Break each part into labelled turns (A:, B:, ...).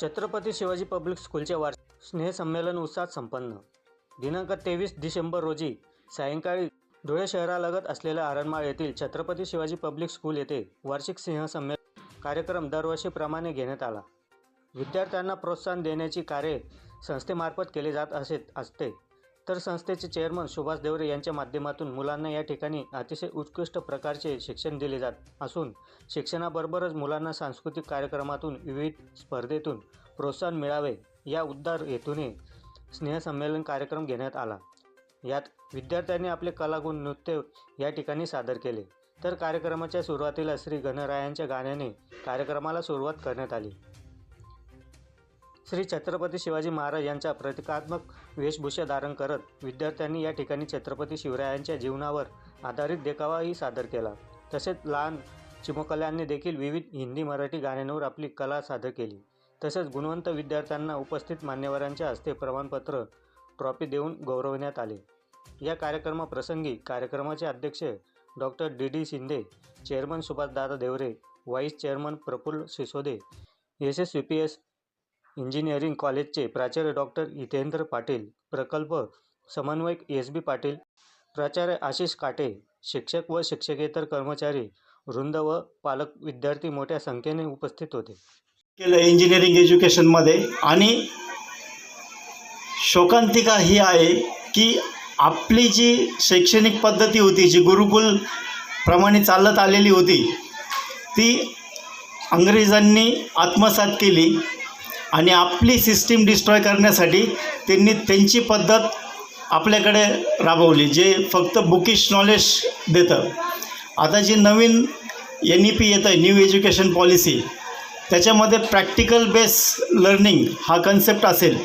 A: Chhatrapati Shivaji public स्कूलचे वार्षिक स्नेहसंमेलन उत्साहात संपन्न. दिनांक तेवीस डिसेंबर रोजी सायंकाळी धुळे शहरालगत असलेल्या आरणमाळ येथील छत्रपती शिवाजी पब्लिक स्कूल येथे वार्षिक स्नेहसंमेलन कार्यक्रम दरवर्षीप्रमाणे घेण्यात आला. विद्यार्थ्यांना प्रोत्साहन देण्याची कार्ये संस्थेमार्फत केले जात असे असते. तर संस्थेचे चेअरमन सुभाष देवरे यांच्या माध्यमातून मुलांना या ठिकाणी अतिशय उत्कृष्ट प्रकारचे शिक्षण दिले जात असून शिक्षणाबरोबरच मुलांना सांस्कृतिक कार्यक्रमातून विविध स्पर्धेतून प्रोत्साहन मिळावे या उद्दार हेतूने स्नेहसंमेलन कार्यक्रम घेण्यात आला. यात विद्यार्थ्यांनी आपले कलागुण नृत्य या ठिकाणी सादर केले. तर कार्यक्रमाच्या सुरुवातीला श्री गणरायांच्या गाण्याने कार्यक्रमाला सुरुवात करण्यात आली. श्री छत्रपती शिवाजी महाराज यांचा प्रतिकात्मक वेशभूषा धारण करत विद्यार्थ्यांनी या ठिकाणी छत्रपती शिवरायांच्या जीवनावर आधारित देखावाही सादर केला. तसेच लहान चिमुकल्यांनी देखील विविध हिंदी मराठी गाण्यांवर आपली कला सादर केली. तसेच गुणवंत विद्यार्थ्यांना उपस्थित मान्यवरांच्या हस्ते प्रमाणपत्र ट्रॉफी देऊन गौरवण्यात आले. या कार्यक्रमाप्रसंगी कार्यक्रमाचे अध्यक्ष doctor D. D. Shinde chairman Subhashdada Deore vice chairman Praful Sisode S. S. U. P. S. Engineering कॉलेजचे प्राचार्य डॉक्टर हितेंद्र पाटील प्रकल्प समन्वयक एस बी पाटील प्राचार्य आशिष काटे शिक्षक व शिक्षकेतर कर्मचारी वृंद व पालक विद्यार्थी मोठ्या संख्येने उपस्थित होते.
B: केलं इंजिनिअरिंग एज्युकेशनमध्ये. आणि शोकांतिका ही आहे की आपली जी शैक्षणिक पद्धती होती जी गुरुकुल प्रमाणे चालत आलेली होती ती अंग्रेजांनी आत्मसात केली. आणि आपली सिस्टीम डिस्ट्रॉय करण्यासाठी त्यांनी त्यांची पद्धत आपल्याकडे राबवली जे फक्त बुकिश नॉलेज देतं. आता जी नवीन एन ई पी येतं आहे न्यू एज्युकेशन पॉलिसी त्याच्यामध्ये प्रॅक्टिकल बेस लर्निंग हा कन्सेप्ट असेल.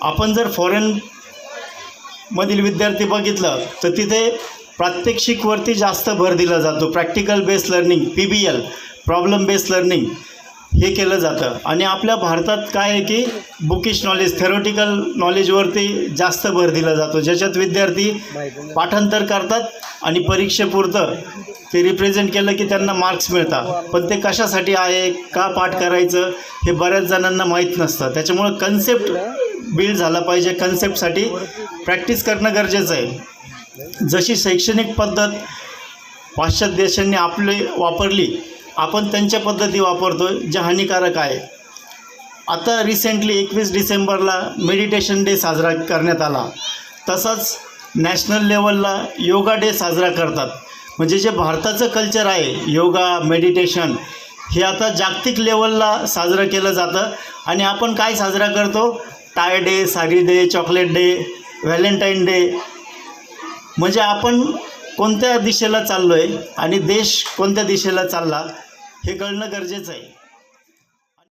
B: आपण जर फॉरेनमधील विद्यार्थी बघितलं तर तिथे प्रात्यक्षिकवरती जास्त भर दिला जातो. Practical base learning P B L problem base learning हे केलं जातं. आणि आपल्या भारतात काय आहे की बुकिश नॉलेज थेरोटिकल नॉलेजवरती जास्त भर दिला जातो. ज्याच्यात विद्यार्थी पाठांतर करतात आणि परीक्षेपुरतं ते रिप्रेझेंट केलं की त्यांना मार्क्स मिळतात. पण ते कशासाठी आहे का पाठ करायचं हे बऱ्याच जणांना माहीत नसतं. त्याच्यामुळं कन्सेप्ट बिल्ड झाला पाहिजे. कन्सेप्टसाठी प्रॅक्टिस करणं गरजेचं आहे. जशी शैक्षणिक पद्धत पाश्चात्य देशांनी आपली वापरली आपण त्यांच्या पद्धती वापरतो ज्या हानिकारक आहे. आता रिसेंटली एकवीस डिसेंबरला मेडिटेशन डे साजरा करण्यात आला. तसंच नॅशनल लेवलला योगा डे साजरा करतात. म्हणजे जे भारताचं कल्चर आहे योगा मेडिटेशन हे आता जागतिक लेवलला साजरं केलं जातं. आणि आपण काय साजरा करतो? Tie day sari day chocolate day Valentine day म्हणजे आपण कोणत्या दिशेला चाललो आहे आणि देश कोणत्या दिशेला चालला? हे कळणं गरजेचं आहे.